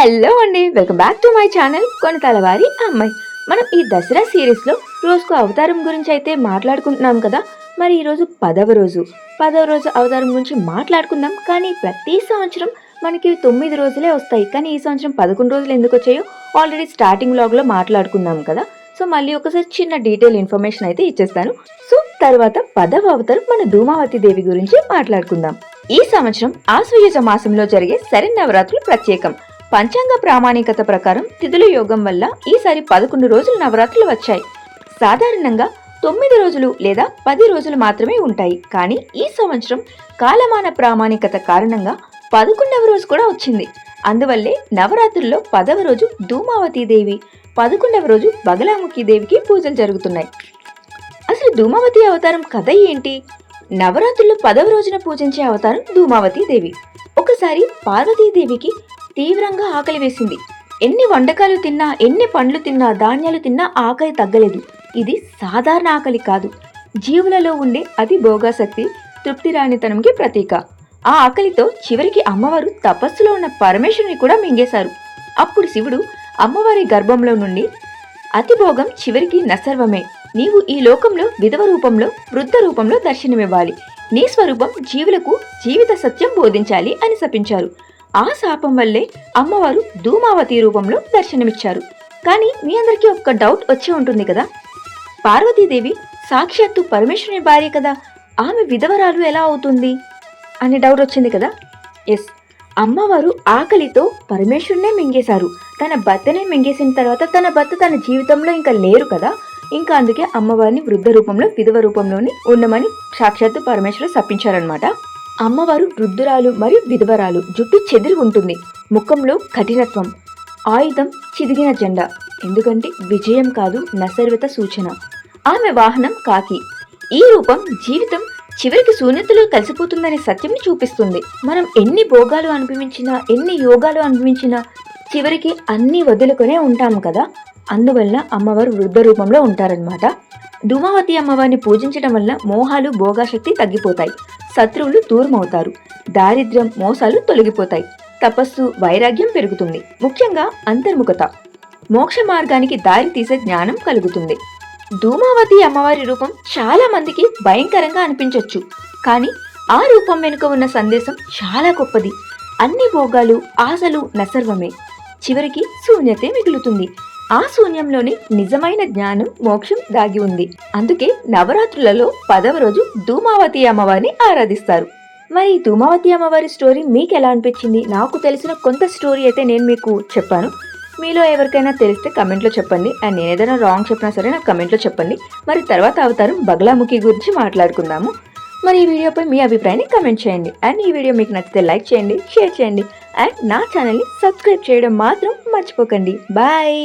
Hello అండి welcome back to my channel Konathala వారి అమ్మాయి. మనం ఈ దసరా సిరీస్లో రోజుకు అవతారం గురించి అయితే మాట్లాడుకుంటున్నాం కదా మరి ఈరోజు పదవ రోజు. పదవ రోజు అవతారం గురించి మాట్లాడుకుందాం కానీ ప్రతి సంవత్సరం మనకి తొమ్మిది రోజులే వస్తాయి కానీ ఈ సంవత్సరం పదకొండు రోజులు ఎందుకు వచ్చాయో ఆల్రెడీ స్టార్టింగ్ లాగ్లో మాట్లాడుకున్నాం కదా. సో మళ్ళీ ఒకసారి చిన్న డీటెయిల్ ఇన్ఫర్మేషన్ అయితే ఇచ్చేస్తాను. సో తర్వాత పదవ అవతారం మన ధూమావతి దేవి గురించి మాట్లాడుకుందాం. ఈ సంవత్సరం ఆశ్వయుజ మాసంలో జరిగే శరన్నవరాత్రులు ప్రత్యేకం. పంచాంగ ప్రామాణికత ప్రకారం తిథుల యోగం వల్ల ఈసారి పదకొండు రోజులు నవరాత్రులు వచ్చాయి. సాధారణంగా తొమ్మిది రోజులు లేదా పది రోజులు మాత్రమే ఉంటాయి. కానీ ఈ సంవత్సరం కాలమాన ప్రామాణికత కారణంగా పదకొండవ రోజు కూడా వచ్చింది. అందువల్లే నవరాత్రుల్లో పదవ రోజు ధూమావతి దేవి పదకొండవ రోజు బగలాముఖి దేవికి పూజలు జరుగుతున్నాయి. అసలు ధూమావతి అవతారం కథ ఏంటి? నవరాత్రుల్లో పదవ రోజున పూజించే అవతారం ధూమావతి దేవి. ఒకసారి పార్వతీదేవికి తీవ్రంగా ఆకలి వేసింది. ఎన్ని వంటకాలు తిన్నా ఎన్ని పండ్లు తిన్నా ధాన్యాలు తిన్నా ఆకలి తగ్గలేదు. ఇది సాధారణ ఆకలి కాదు. జీవులలో ఉండే అతి భోగాసక్తి తృప్తి రానితనంకి ప్రతీక. ఆ ఆకలితో చివరికి అమ్మవారు తపస్సులో ఉన్న పరమేశ్వరుని కూడా మింగేశారు. అప్పుడు శివుడు అమ్మవారి గర్భంలో నుండి అతిభోగం చివరికి నసర్వమే నీవు ఈ లోకంలో విధవ రూపంలో వృద్ధ రూపంలో దర్శనమివ్వాలి. నీ స్వరూపం జీవులకు జీవిత సత్యం బోధించాలి అని శపించారు. ఆ శాపం వల్లే అమ్మవారు ధూమావతి రూపంలో దర్శనమిచ్చారు. కానీ మీ అందరికీ ఒక్క డౌట్ వచ్చి ఉంటుంది కదా? పార్వతీదేవి సాక్షాత్తు పరమేశ్వరుని భార్య కదా? ఆమె విధవరాలు ఎలా అవుతుంది? అని డౌట్ వచ్చింది కదా? ఎస్ అమ్మవారు ఆకలితో పరమేశ్వరునే మింగేశారు. తన భర్తనే మింగేసిన తర్వాత తన భర్త తన జీవితంలో ఇంకా లేరు కదా? ఇంకా అందుకే అమ్మవారిని వృద్ధ రూపంలో విధవ రూపంలోని ఉండమని సాక్షాత్తు పరమేశ్వరు సప్పించారనమాట అమ్మవారు వృద్ధురాలు మరియు విధవరాలు జుట్టు చెదిరి ఉంటుంది ముఖంలో కఠినత్వం. ఆయుధం చిదిగిన జెండా. ఎందుకంటే విజయం కాదు నసర్వత సూచన. ఆమె వాహనం కాకి. ఈ రూపం జీవితం చివరికి శూన్యతలో కలిసిపోతుందనే సత్యం చూపిస్తుంది. మనం ఎన్ని భోగాలు అనుభవించినా ఎన్ని యోగాలు అనుభవించినా చివరికి అన్ని వదులుకొనే ఉంటాము కదా? అందువల్ల అమ్మవారు వృద్ధ రూపంలో ఉంటారనమాట ధూమావతి అమ్మవారిని పూజించడం వల్ల మోహాలు భోగాశక్తి తగ్గిపోతాయి. శత్రువులు దూరమవుతారు. దారిద్ర్యం మోసాలు తొలగిపోతాయి. తపస్సు వైరాగ్యం పెరుగుతుంది. ముఖ్యంగా అంతర్ముఖత. మోక్ష మార్గానికి దారి తీసే జ్ఞానం కలుగుతుంది. ధూమావతి అమ్మవారి రూపం చాలా మందికి భయంకరంగా అనిపించవచ్చు కానీ ఆ రూపం వెనుక ఉన్న సందేశం చాలా గొప్పది. అన్ని భోగాలు ఆశలు నసర్వమే. చివరికి శూన్యతే మిగులుతుంది. ఆ శూన్యంలోనే నిజమైన జ్ఞానం మోక్షం దాగి ఉంది. అందుకే నవరాత్రులలో పదవ రోజు ధూమావతి అమ్మవారిని ఆరాధిస్తారు. మరి ధూమావతి అమ్మవారి స్టోరీ మీకు ఎలా అనిపించింది? నాకు తెలిసిన కొంత స్టోరీ అయితే నేను మీకు చెప్పాను. మీలో ఎవరికైనా తెలిస్తే కమెంట్లో చెప్పండి. అండ్ నేను ఏదైనా రాంగ్ చెప్పినా సరే నాకు కమెంట్లో చెప్పండి. మరి తర్వాత అవతారం బగలాముఖి గురించి మాట్లాడుకుందాము. మరి ఈ వీడియోపై మీ అభిప్రాయాన్ని కమెంట్ చేయండి. అండ్ ఈ వీడియో మీకు నచ్చితే లైక్ చేయండి షేర్ చేయండి. అండ్ నా ఛానల్ని సబ్స్క్రైబ్ చేయడం మాత్రం మర్చిపోకండి. బాయ్